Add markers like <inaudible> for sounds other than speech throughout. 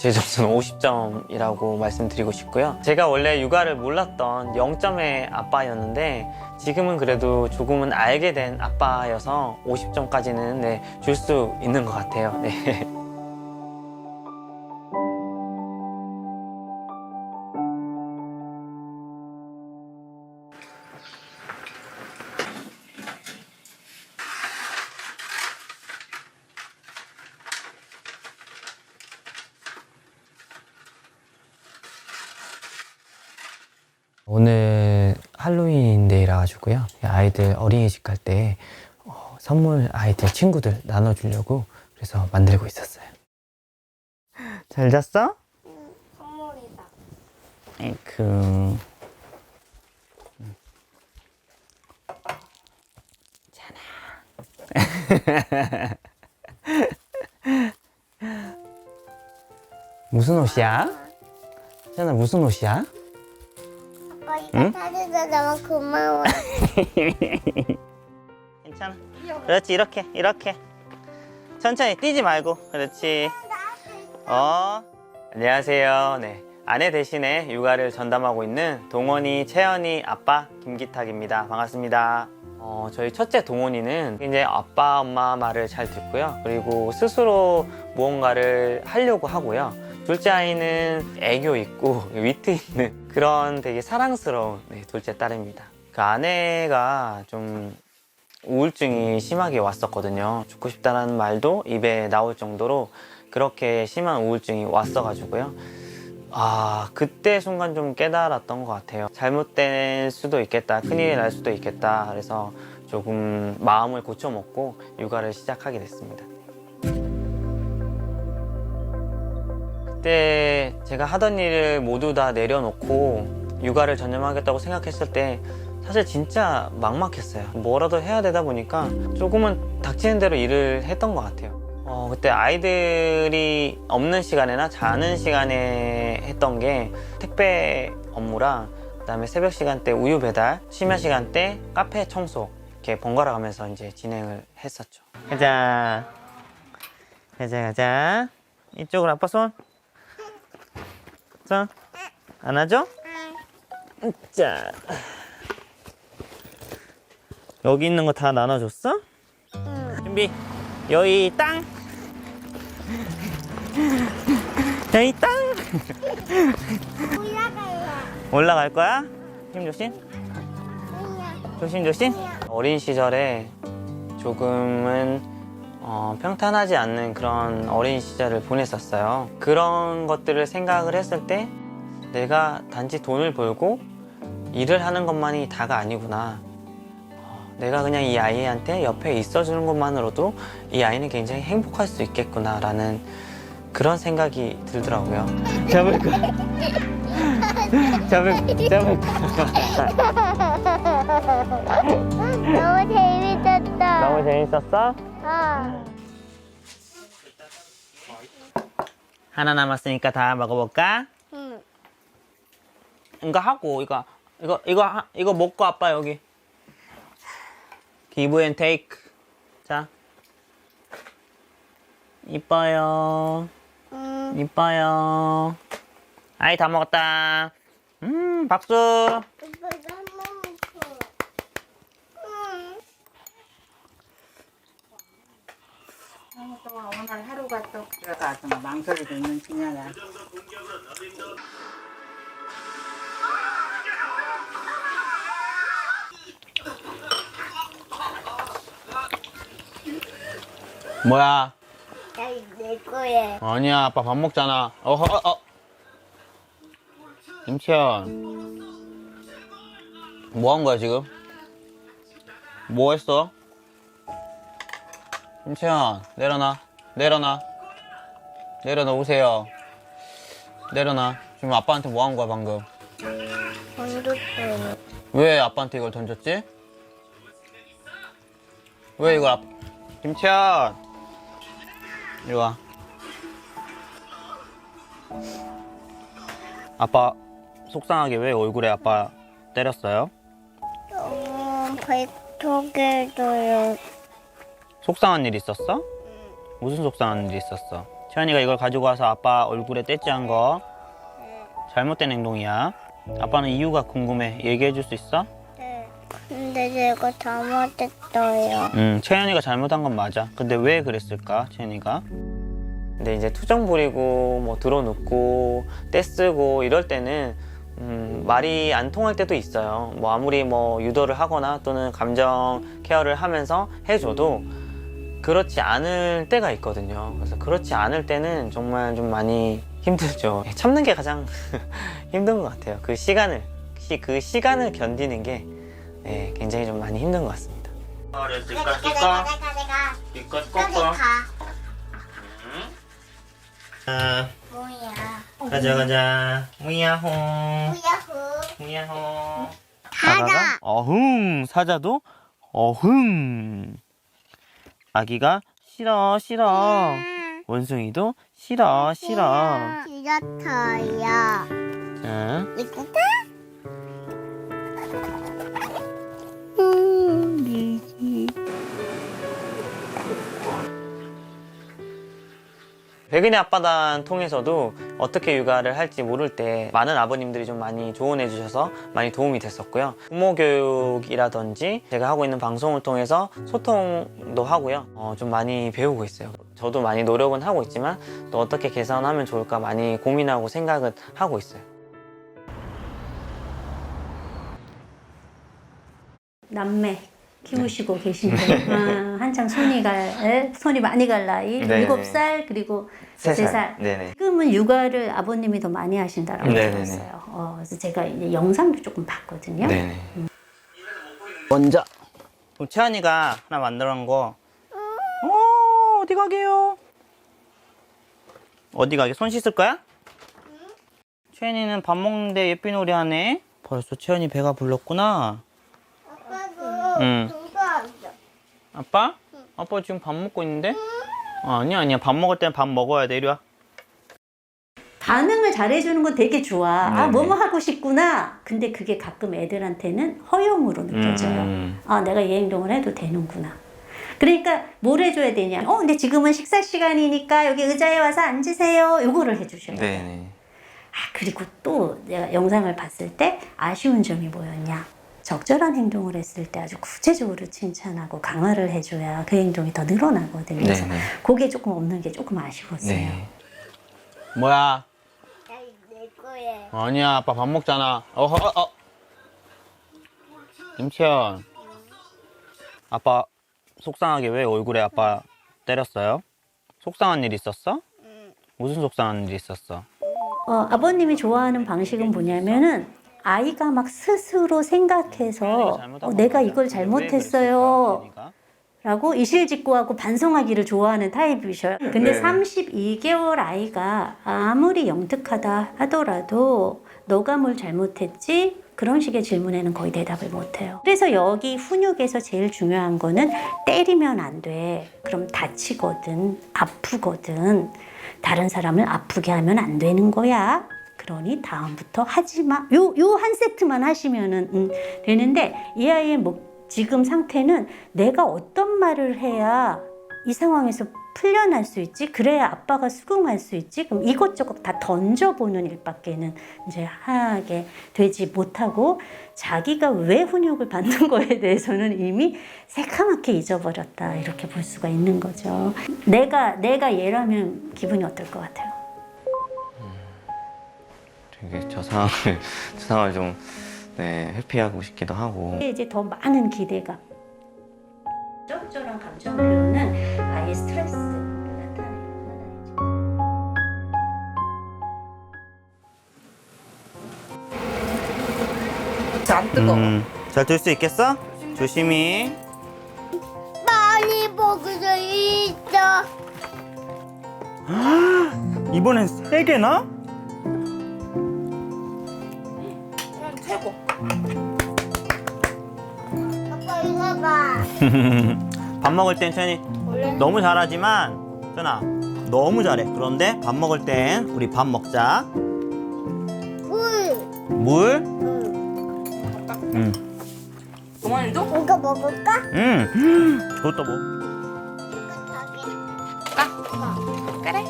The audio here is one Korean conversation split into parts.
제 점수는 50점이라고 말씀드리고 싶고요. 제가 원래 육아를 몰랐던 0점의 아빠였는데 지금은 그래도 조금은 알게 된 아빠여서 50점까지는 네, 줄 수 있는 것 같아요. 네. <laughs> 오늘 할로윈데이라 가지고요. 아이들 어린이집 갈때 어, 선물 아이들 친구들 나눠주려고 그래서 만들고 있었어요. 잘 잤어? 선물이다. 에이크. 잖아. <laughs> 무슨 옷이야? 잖아 무슨 옷이야? 응? 사줘서 너무 고마워. <laughs> 괜찮아. 그렇지 이렇게 이렇게 천천히 뛰지 말고 그렇지. 어 안녕하세요. 네 아내 대신에 육아를 전담하고 있는 동원이 채연이 아빠 김기탁입니다. 반갑습니다. 어, 저희 첫째 동원이는 이제 아빠 엄마 말을 잘 듣고요. 그리고 스스로 무언가를 하려고 하고요. 둘째 아이는 애교 있고 <laughs> 위트 있는 그런 되게 사랑스러운 네, 둘째 딸입니다. 그 아내가 좀 우울증이 심하게 왔었거든요. 죽고 싶다는 말도 입에 나올 정도로 그렇게 심한 우울증이 왔어가지고요. 아, 그때 순간 좀 깨달았던 것 같아요. 잘못될 수도 있겠다. 큰일이 날 수도 있겠다. 그래서 조금 마음을 고쳐먹고 육아를 시작하게 됐습니다. 그때 제가 하던 일을 모두 다 내려놓고 육아를 전념하겠다고 생각했을 때 사실 진짜 막막했어요. 뭐라도 해야 되다 보니까 조금은 닥치는 대로 일을 했던 것 같아요. 어, 그때 아이들이 없는 시간에나 자는 시간에 했던 게 택배 업무랑 그다음에 새벽 시간대 우유 배달, 심야 시간대 카페 청소 이렇게 번갈아 가면서 이제 진행을 했었죠. 가자. 가자 가자. 이쪽으로 아빠 손. 손. 안아줘? 자. 여기 있는 거 다 나눠줬어? 준비. 여기 땅. 여기 땅. 올라갈 거야? 힘 조심. 조심 조심. 어린 시절에 조금은 어, 평탄하지 않는 그런 어린 시절을 보냈었어요. 그런 것들을 생각을 했을 때 내가 단지 돈을 벌고 일을 하는 것만이 다가 아니구나. 어, 내가 그냥 이 아이한테 옆에 있어주는 것만으로도 이 아이는 굉장히 행복할 수 있겠구나라는 그런 생각이 들더라고요. 잡을 거. 잡을 잡을 거. 너무 재밌었다. 너무 재밌었어? 어. 하나 남았으니까 다 먹어볼까? 응. 이거 하고 이거 이거 이거 하- 이거 먹고 아빠 여기 기브 앤 테이크 자 이뻐요 응. 이뻐요 아이 다 먹었다 음 박수 오빠가 한번 먹고. 응. 동안 오늘 하루가 또 들어가서 망설이고 있는 중이야. 뭐야 내 거에. 아니야 아빠 밥 먹잖아 어허 어, 어. 임채연 뭐 한 거야 지금 뭐 했어 임채연 내려놔 내려놔 내려놓으세요 내려놔 지금 아빠한테 뭐 한 거야 방금 건조대는. 왜 아빠한테 이걸 던졌지 왜 이걸 아... 김채연 이리 와 아빠 속상하게 왜 얼굴에 아빠 때렸어요? 어, 발톱에도요. 속상한 일 있었어? 무슨 속상한 일 있었어? 채연이가 이걸 가지고 와서 아빠 얼굴에 떼찌한 거 잘못된 행동이야. 아빠는 이유가 궁금해. 얘기해 줄 수 있어? 네. 근데 제가 잘못했어요. 음, 채연이가 잘못한 건 맞아. 근데 왜 그랬을까, 채연이가? 근데 이제 투정 부리고 뭐 들어눕고 떼쓰고 이럴 때는 음, 말이 안 통할 때도 있어요. 뭐 아무리 뭐 유도를 하거나 또는 감정 케어를 하면서 해줘도 그렇지 않을 때가 있거든요. 그래서 그렇지 않을 때는 정말 좀 많이 힘들죠. 참는 게 가장 <laughs> 힘든 것 같아요. 그 시간을 시- 그 시간을 견디는 게 네, 굉장히 좀 많이 힘든 것 같습니다. 뭐야? 가자 가자 무야호 후야후. 무야호 사자. 어흥 사자도 어흥 아기가 싫어 싫어. 원숭이도 싫어 싫어. 싫어요. 자, 이거 음, 미지. 백은의 앞바단 통해서도 어떻게 육아를 할지 모를 때 많은 아버님들이 좀 많이 조언해 주셔서 많이 도움이 됐었고요. 부모 교육이라든지 제가 하고 있는 방송을 통해서 소통도 하고요. 어, 좀 많이 배우고 있어요. 저도 많이 노력은 하고 있지만 또 어떻게 개선하면 좋을까 많이 고민하고 생각은 하고 있어요. 남매 키우시고 계신데 아, 한창 손이 갈 에? 손이 많이 갈 나이 네네. 일곱 살 그리고 세세 살. 살. 네네. 지금은 육아를 아버님이 더 많이 하신다라고 네네네. 들었어요. 어, 그래서 제가 이제 영상도 조금 봤거든요. 네네. 먼저 그럼 채연이가 하나 만들어 놓은 거. 어 어디 가게요? 어디 가게? 손 씻을 거야? 채연이는 밥 먹는데 예삐 놀이 하네. 벌써 채연이 배가 불렀구나. 응. 아빠? 아빠 지금 밥 먹고 있는데? 어, 아니야 아니야 밥 먹을 땐 밥 먹어야 돼 이리 와. 반응을 잘해주는 건 되게 좋아. 아, 네네. 뭐뭐 하고 싶구나. 근데 그게 가끔 애들한테는 허용으로 느껴져요. 음. 아, 내가 이 행동을 해도 되는구나. 그러니까 뭘 해줘야 되냐. 어, 근데 지금은 식사 시간이니까 여기 의자에 와서 앉으세요. 요거를 해주셔야 돼요. 네네. 아, 그리고 또 내가 영상을 봤을 때 아쉬운 점이 뭐였냐. 적절한 행동을 했을 때 아주 구체적으로 칭찬하고 강화를 해줘야 그 행동이 더 늘어나거든요. 그래서 네네. 그게 조금 없는 게 조금 아쉬웠어요. 네. 뭐야? 내. 아니야 아빠 밥 먹잖아 어허 어, 어. 김채연 아빠 속상하게 왜 얼굴에 아빠 때렸어요? 속상한 일 있었어? 무슨 속상한 일 있었어? 어, 아버님이 좋아하는 방식은 뭐냐면은 아이가 막 스스로 생각해서 어, 내가 이걸 잘못했어요 라고 이실직고하고 반성하기를 좋아하는 타입이셔요. 근데 네. 32개월 아이가 아무리 영특하다 하더라도 너가 뭘 잘못했지? 그런 식의 질문에는 거의 대답을 못해요. 그래서 여기 훈육에서 제일 중요한 거는 때리면 안 돼. 그럼 다치거든, 아프거든. 다른 사람을 아프게 하면 안 되는 거야. 그러니 다음부터 하지 마. 요, 요 한 세트만 하시면은 음, 되는데 이 아이의 뭐 지금 상태는 내가 어떤 말을 해야 이 상황에서 풀려날 수 있지? 그래야 아빠가 수긍할 수 있지? 그럼 이것저것 다 던져보는 일밖에는 이제 하게 되지 못하고 자기가 왜 훈육을 받는 <laughs> 거에 대해서는 이미 새카맣게 잊어버렸다. 이렇게 볼 수가 있는 거죠. 내가, 내가 얘라면 기분이 어떨 것 같아요? 되게 저 상황을 <laughs> 저 상황을 좀 네, 회피하고 싶기도 하고 이제 더 많은 기대감. 적절한 감정 스트레스를 나타내는 하나이죠. 안 뜨거. 음, 잘 들 수 있겠어? 조심히 많이 먹어서 있어. <gasps> 이번엔 세 개나? 최고. 아빠 이거 봐. <laughs> 밥 먹을 땐 천이 너무 잘하지만 천아 너무 잘해 그런데 밥 먹을 땐 우리 밥 먹자 물. 물? 응. 동원이도? 이거 먹을까? 응. <gasps> 그것도 뭐 이거 다 그래.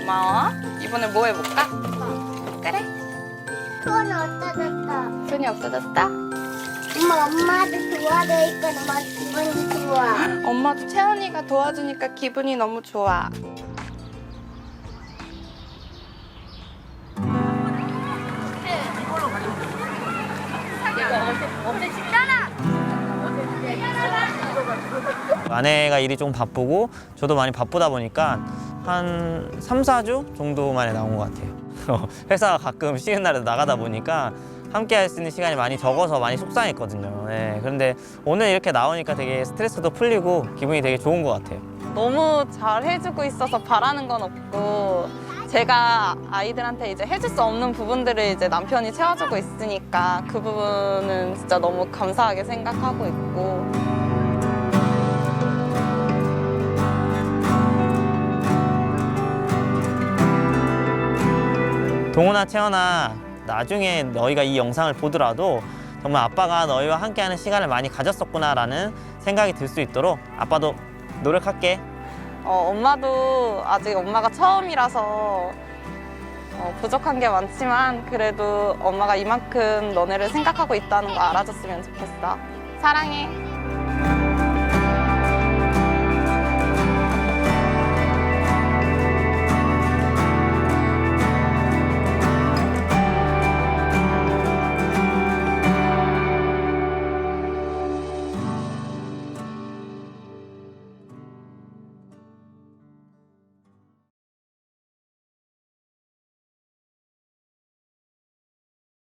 고마워. 이번에 뭐 해볼까? 손 없어졌다. 돈이 없어졌다. 엄마, 엄마도 도와주니까 너무 기분이 좋아. <gasps> 엄마도 채연이가 도와주니까 기분이 너무 좋아. 아내가 일이 좀 바쁘고 저도 많이 바쁘다 보니까 한 3, 4주 정도 만에 나온 것 같아요. 회사가 가끔 쉬는 날에도 나가다 보니까 함께 할 수 있는 시간이 많이 적어서 많이 속상했거든요. 네, 그런데 오늘 이렇게 나오니까 되게 스트레스도 풀리고 기분이 되게 좋은 것 같아요. 너무 잘 해주고 있어서 바라는 건 없고 제가 아이들한테 이제 해줄 수 없는 부분들을 이제 남편이 채워주고 있으니까 그 부분은 진짜 너무 감사하게 생각하고 있고 동훈아, 채연아, 나중에 너희가 이 영상을 보더라도 정말 아빠가 너희와 함께하는 시간을 많이 가졌었구나 라는 생각이 들 수 있도록 아빠도 노력할게. 어, 엄마도 아직 엄마가 처음이라서 어, 부족한 게 많지만 그래도 엄마가 이만큼 너네를 생각하고 있다는 거 알아줬으면 좋겠어. 사랑해.